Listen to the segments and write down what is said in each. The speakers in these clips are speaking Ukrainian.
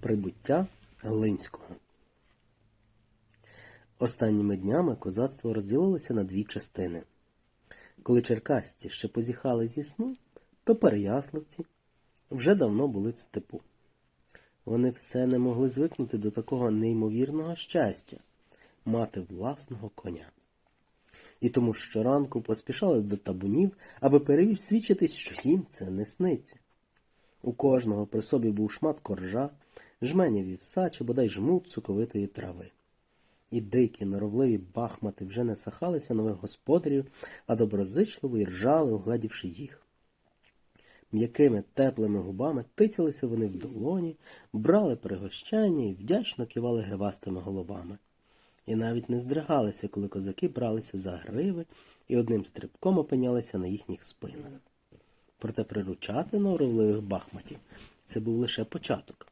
Прибуття Глинського. Останніми днями козацтво розділилося на дві частини. Коли черкасці ще позіхали зі сну, то переяславці вже давно були в степу. Вони все не могли звикнути до такого неймовірного щастя мати власного коня. І тому щоранку поспішали до табунів, аби пересвідчитись, що їм це не сниться. У кожного при собі був шмат коржа, жменя вівса чи бодай жмут соковитої трави. І дикі, норовливі бахмати вже не сахалися нових господарів, а доброзичливо й ржали, угледівши їх. М'якими теплими губами тицялися вони в долоні, брали пригощання і вдячно кивали гривастими головами. І навіть не здригалися, коли козаки бралися за гриви і одним стрибком опинялися на їхніх спинах. Проте приручати норовливих бахматів це був лише початок.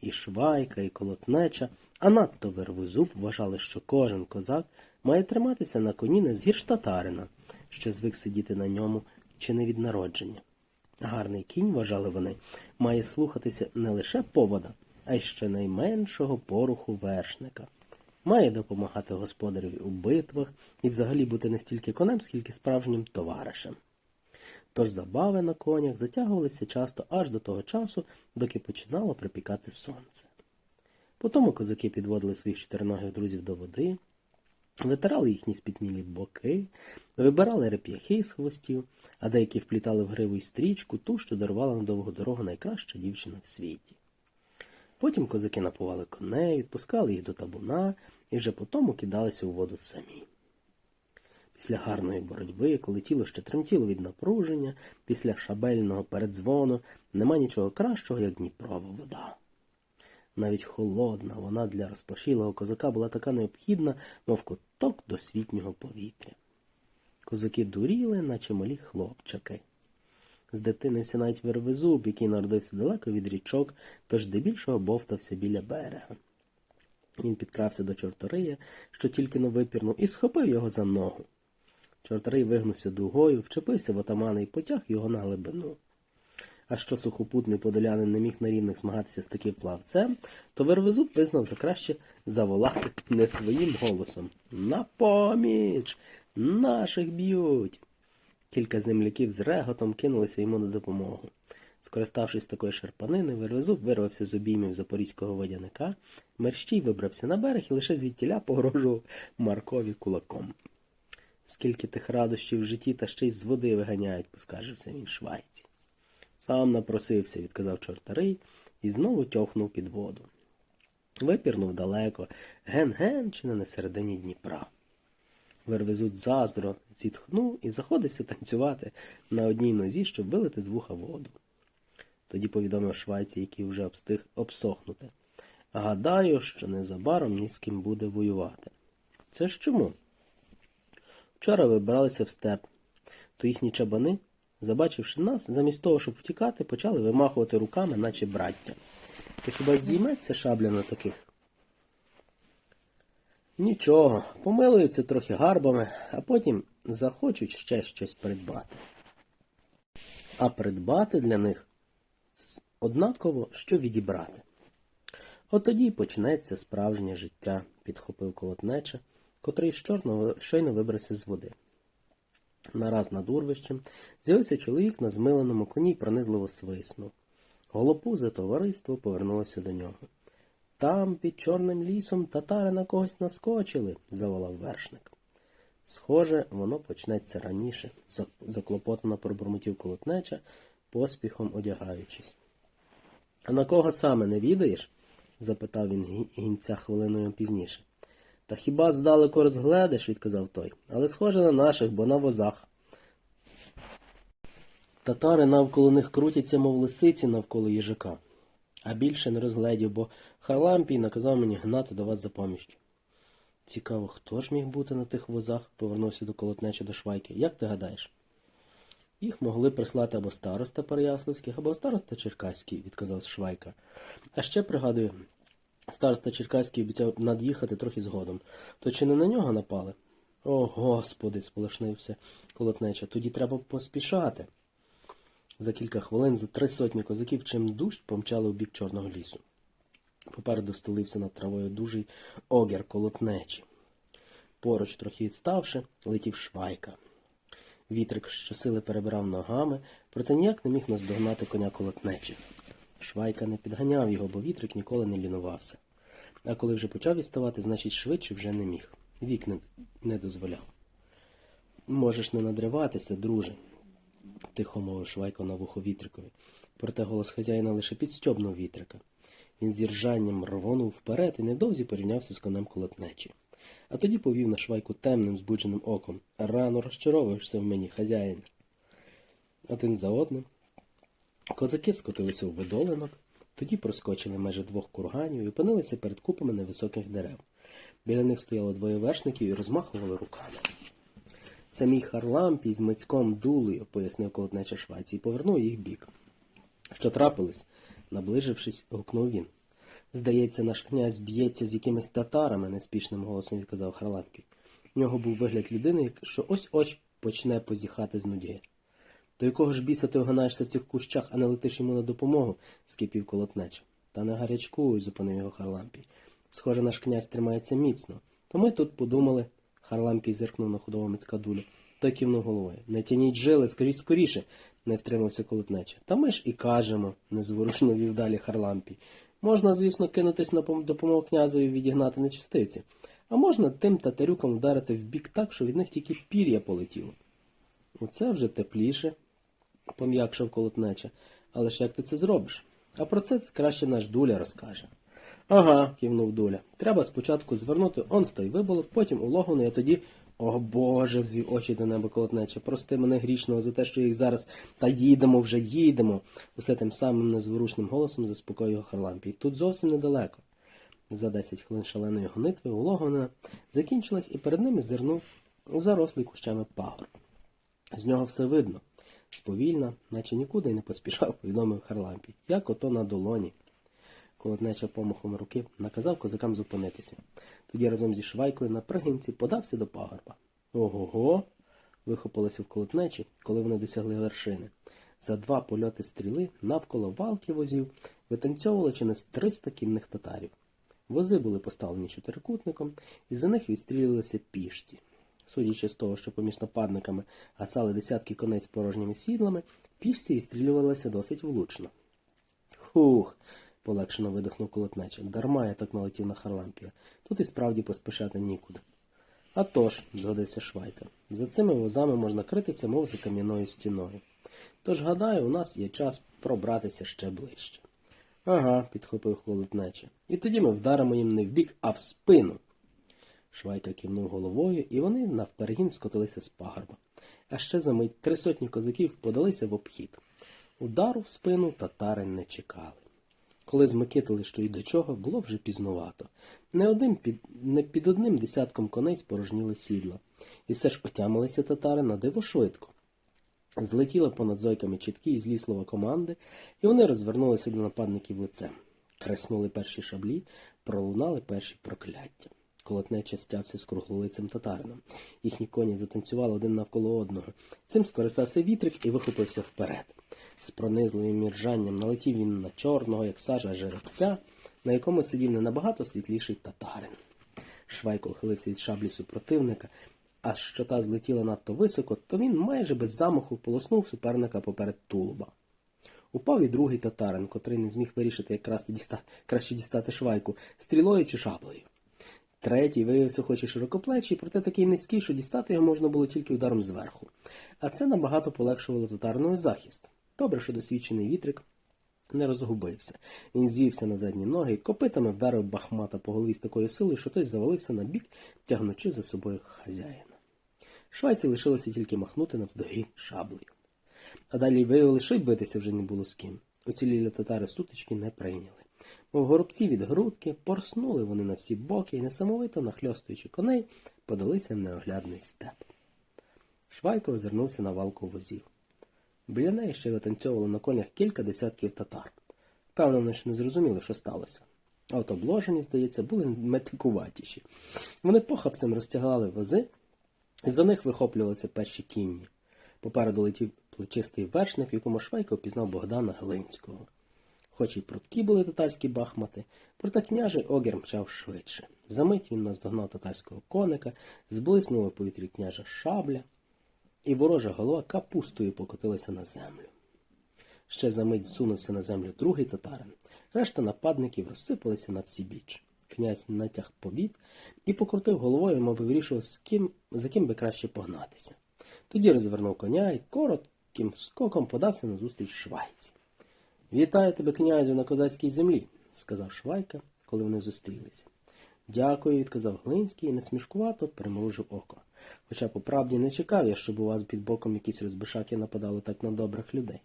І Швайка, і Колотнеча, а надто Вервозуб вважали, що кожен козак має триматися на коні не згірш татарина, що звик сидіти на ньому чи не від народження. Гарний кінь, вважали вони, має слухатися не лише повода, а й ще найменшого поруху вершника. Має допомагати господареві у битвах і взагалі бути не стільки конем, скільки справжнім товаришем. Тож забави на конях затягувалися часто аж до того часу, доки починало припікати сонце. Потому козаки підводили своїх чотириногих друзів до води, витирали їхні спітнілі боки, вибирали реп'яхи з хвостів, а деякі вплітали в гриву й стрічку ту, що дарувала на довгу дорогу найкраща дівчина в світі. Потім козаки напували коней, відпускали їх до табуна і вже потому кидалися у воду самі. Після гарної боротьби, коли тіло ще тремтіло від напруження, після шабельного передзвону, нема нічого кращого, як Дніпрова вода. Навіть холодна, вона для розпашілого козака була така необхідна, мов куток досвітнього повітря. Козаки дуріли, наче малі хлопчаки. З дитинився навіть вервезуб, який народився далеко від річок, тож здебільшого бовтався біля берега. Він підкрався до чортория, що тільки но випірнув, і схопив його за ногу. Чорторий вигнувся дугою, вчепився в отамана і потяг його на глибину. А що сухопутний подолянин не міг на рівних змагатися з таким плавцем, то Вервезуб визнав за краще заволати не своїм голосом. На поміч! Наших б'ють! Кілька земляків з реготом кинулися йому на допомогу. Скориставшись такої шарпанини, Вервезуб вирвався з обіймів запорізького водяника, мерщій вибрався на берег і лише звідтіля погрожував Маркові кулаком. Скільки тих радощів в житті та ще й з води виганяють, поскаржився він швайці. Сам напросився, відказав чортарий і знову тьохнув під воду. Випірнув далеко, ген-ген чи не на середині Дніпра. Вервезуть заздро, зітхнув і заходився танцювати на одній нозі, щоб вилити з вуха воду. Тоді повідомив швайці, який вже обстиг обсохнути. Гадаю, що незабаром ні з ким буде воювати. Це ж чому? Вчора вибралися в степ, то їхні чабани, забачивши нас, замість того, щоб втікати, почали вимахувати руками, наче браття. Ти хіба й дійметься шабля на таких? Нічого, помилуються трохи гарбами, а потім захочуть ще щось придбати. А придбати для них однаково, що відібрати. От тоді й почнеться справжнє життя, підхопив колотнеча, котрий щойно вибрався з води. Нараз над урвищем з'явився чоловік на змиленому коні й пронизливо свиснув. Голопузе товариство повернулося до нього. Там, під чорним лісом, татари на когось наскочили, заволав вершник. Схоже, воно почнеться раніше, заклопотано пробурмотів колотнеча, поспіхом одягаючись. А на кого саме не відаєш? запитав він гінця хвилиною пізніше. Та хіба здалеку розгледиш, відказав той, але схоже на наших, бо на возах. Татари навколо них крутяться, мов лисиці навколо їжака. А більше не розгледів, бо Харлампій наказав мені гнати до вас за поміч. Цікаво, хто ж міг бути на тих возах, повернувся до колотнеча до Швайки. Як ти гадаєш? Їх могли прислати або староста Переяславський, або староста Черкаський, відказав Швайка. А ще пригадую, староста Черкаський обіцяв над'їхати трохи згодом. То чи не на нього напали? О, господи, сполошнився колотнеча. Тоді треба поспішати. За кілька хвилин зо три сотні козаків чим дужче помчали у бік Чорного лісу. Попереду стелився над травою дужий огір колотнечі. Поруч, трохи відставши, летів швайка. Вітрик щосили перебирав ногами, проте ніяк не міг наздогнати коня колотнечі. Швайка не підганяв його, бо вітрик ніколи не лінувався. А коли вже почав відставати, значить швидше вже не міг. Вік не, не дозволяв. Можеш не надриватися, друже, тихо мовив Швайко на вухо вітрикові. Проте голос хазяїна лише підстьобнув вітрика. Він з іржанням рвонув вперед і невдовзі порівнявся з конем колотнечі. А тоді повів на швайку темним збудженим оком. Рано розчаровуєшся в мені, хазяїн. Один за одним. Козаки скотилися у видолинок, тоді проскочили майже двох курганів і опинилися перед купами невисоких дерев. Біля них стояло двоє вершників і розмахували руками. Це мій Харлампій з мицьком дулею, пояснив колотнеча Швайці, і повернув їх бік. Що трапилось? наближившись, гукнув він. Здається, наш князь б'ється з якимись татарами, неспішним голосом відказав Харлампій. В нього був вигляд людини, що ось ось почне позіхати з нудьги. До якого ж біса ти огинаєшся в цих кущах, а не летиш йому на допомогу? скипів колотнеча. Та не гарячкуй, зупинив його Харлампій. Схоже, наш князь тримається міцно. То ми тут подумали. Харлампій зиркнув на худого мицька дулю. Той кивнув головою. Не тяніть жили, скажіть скоріше, не втримався колотнеча. Та ми ж і кажемо, незворушно вів далі Харлампій. Можна, звісно, кинутись на допомогу князеві відігнати нечистивці, а можна тим татарюкам вдарити в бік так, що від них тільки пір'я полетіло. Оце вже тепліше, пом'якшав колотнеча. Але ж як ти це зробиш? А про це краще наш дуля розкаже. Ага, кивнув дуля. Треба спочатку звернути он в той виболок, потім у логону, а тоді. О Боже, звів очі до неба колотнеча. Прости мене грішного за те, що їх зараз. Та їдемо вже, їдемо. Усе тим самим незворушним голосом заспокоював Харлампій. Тут зовсім недалеко. За десять хвилин шаленої гонитви у логона закінчилась і перед ними зирнув зарослий кущами пагор. З нього все видно. Сповільна, наче нікуди й не поспішав, повідомив Харлампій. Як ото на долоні. Колотнеча помахом руки наказав козакам зупинитися. Тоді разом зі швайкою на пригинці подався до пагорба. Ого-го. вихопилося в колотнечі, коли вони досягли вершини. За два польоти стріли навколо валки возів витанцьовувало чи не 300 кінних татарів. Вози були поставлені чотирикутником, і за них відстрілювалися пішці. Судячи з того, що поміж нападниками гасали десятки коней з порожніми сідлами, пішці відстрілювалися досить влучно. Хух. полегшено видихнув колотнеча. Дарма я так налетів на Харлампія. Тут і справді поспішати нікуди. «А тож», – згодився Швайка, за цими возами можна критися, мов за кам'яною стіною. Тож, гадаю, у нас є час пробратися ще ближче. Ага, підхопив холоднече. І тоді ми вдаримо їм не в бік, а в спину. Швайка кивнув головою, і вони навперегін скотилися з пагорба. А ще за мить три сотні козаків подалися в обхід. Удару в спину татари не чекали. Коли змикитили, що й до чого, було вже пізнувато. Не, один під, не під одним десятком коней спорожніли сідла. І все ж отямилися татари на диво швидко. Злетіли понад зойками чіткі і злі слова команди, і вони розвернулися до нападників лицем. Креснули перші шаблі, пролунали перші прокляття. Колотнеча стявся з круглолицем татарином. Їхні коні затанцювали один навколо одного. Цим скористався вітрик і вихопився вперед. З пронизливим міржанням налетів він на чорного, як сажа жеребця, на якому сидів не набагато світліший татарин. Швайко ухилився від шаблі супротивника, а що та злетіла надто високо, то він майже без замаху полоснув суперника поперед тулуба. Упав і другий татарин, котрий не зміг вирішити, як краще дістати швайку, стрілою чи шаблею. Третій виявився хоч і широкоплечий, проте такий низький, що дістати його можна було тільки ударом зверху. А це набагато полегшувало татарного захист. Добре, що досвідчений вітрик не розгубився. Він звівся на задні ноги і копитами вдарив бахмата по голові з такою силою, що той завалився на бік, тягнучи за собою хазяїна. Швайці лишилося тільки махнути навздогін шаблею. А далі виявили, що й битися вже не було з ким. Уцілілі татари сутички не прийняли. Горобці від грудки, порснули вони на всі боки і, несамовито нахльостуючи коней, подалися в неоглядний степ. Швайко озирнувся на валку возів. Біля неї ще витанцьовувало на конях кілька десятків татар. Певно, вони ще не зрозуміли, що сталося. А от обложені, здається, були метикуватіші. Вони похапцем розтягали вози, і за них вихоплювалися перші кінні. Попереду летів плечистий вершник, в якому Швайко впізнав Богдана Глинського. Хоч і прудкі були татарські бахмати, проте княжий огір мчав швидше. Замить він наздогнав татарського коника, зблиснула в повітрі княжа шабля, і ворожа голова капустою покотилася на землю. Ще за мить зсунувся на землю другий татарин. Решта нападників розсипалися на всі біч. Князь натяг повід і покрутив головою, мов би вирішував, з ким, за ким би краще погнатися. Тоді розвернув коня і коротким скоком подався назустріч швайці. Вітаю тебе, князю, на козацькій землі, сказав Швайка, коли вони зустрілися. Дякую, відказав Глинський і насмішкувато примружив око. Хоча по правді не чекав я, щоб у вас під боком якісь розбишаки нападали так на добрих людей.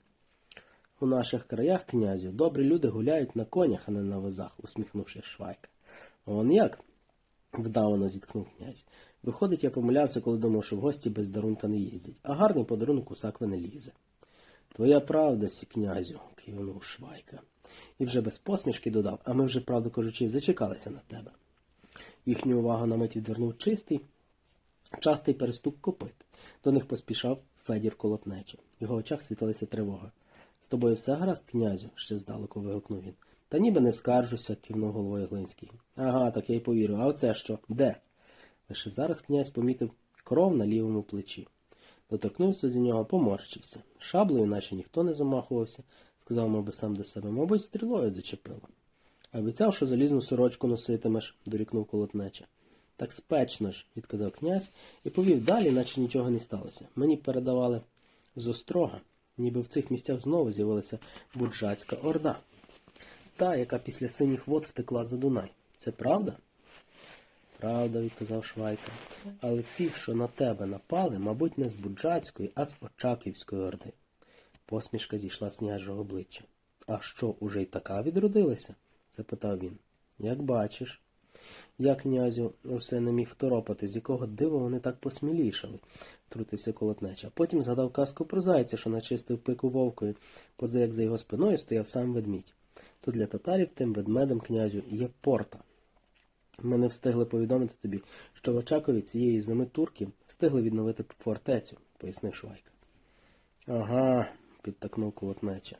У наших краях, князю, добрі люди гуляють на конях, а не на возах, усміхнувши Швайка. Он як? вдавано зіткнув князь. Виходить, я помилявся, коли думав, що в гості без дарунка не їздять, а гарний подарунок у сакви не лізе. Твоя правда, сі князю, кивнув Швайка. І вже без посмішки додав, а ми вже, правду кажучи, зачекалися на тебе. Їхню увагу на мить відвернув чистий, частий перестук копит. До них поспішав Федір Колотнечий. В його очах світилася тривога. З тобою все гаразд, князю? ще здалеку вигукнув він. Та ніби не скаржуся, кивнув головою Глинський. Ага, так я й повірю. А оце що? Де? Лише зараз князь помітив кров на лівому плечі. Доторкнувся до нього, поморщився. Шаблею, наче ніхто не замахувався, сказав, мабуть, сам до себе, мабуть, стрілою зачепило. Обіцяв, що залізну сорочку носитимеш, дорікнув колотнеча. Так спечно ж, відказав князь і повів далі, наче нічого не сталося. Мені передавали з острога, ніби в цих місцях знову з'явилася буржацька орда. Та, яка після синіх вод втекла за Дунай. Це правда? Правда, відказав Швайка. Але ці, що на тебе напали, мабуть, не з Буджацької, а з Очаківської орди. Посмішка зійшла з княжого обличчя. А що, уже й така відродилася? запитав він. Як бачиш. Я, князю, усе не міг второпати, з якого дива вони так посмілішали, трутився колотнеча. Потім згадав казку про зайця, що начистив пику вовкою, поза як за його спиною стояв сам ведмідь. То для татарів тим ведмедем князю є порта. Ми не встигли повідомити тобі, що в Очакові цієї зими турки встигли відновити фортецю, пояснив Швайка. Ага, підтакнув колотнеча.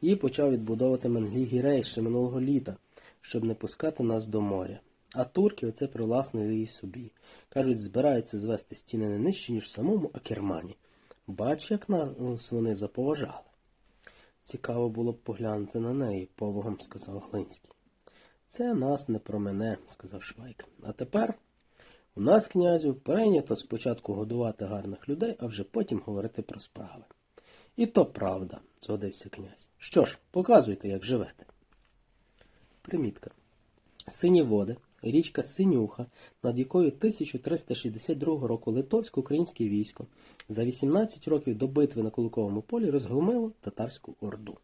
І почав відбудовувати Менглі гірей ще минулого літа, щоб не пускати нас до моря. А турки оце привласнили її собі. Кажуть, збираються звести стіни не нижче, ніж в самому Акермані. Бач, як нас вони заповажали. Цікаво було б поглянути на неї, повагом сказав Глинський. Це нас не про мене, сказав Швайк. А тепер у нас, князю, прийнято спочатку годувати гарних людей, а вже потім говорити про справи. І то правда, згодився князь. Що ж, показуйте, як живете. Примітка. Сині води, річка Синюха, над якою 1362 року литовсько-українське військо за 18 років до битви на Куликовому полі розгромило татарську орду.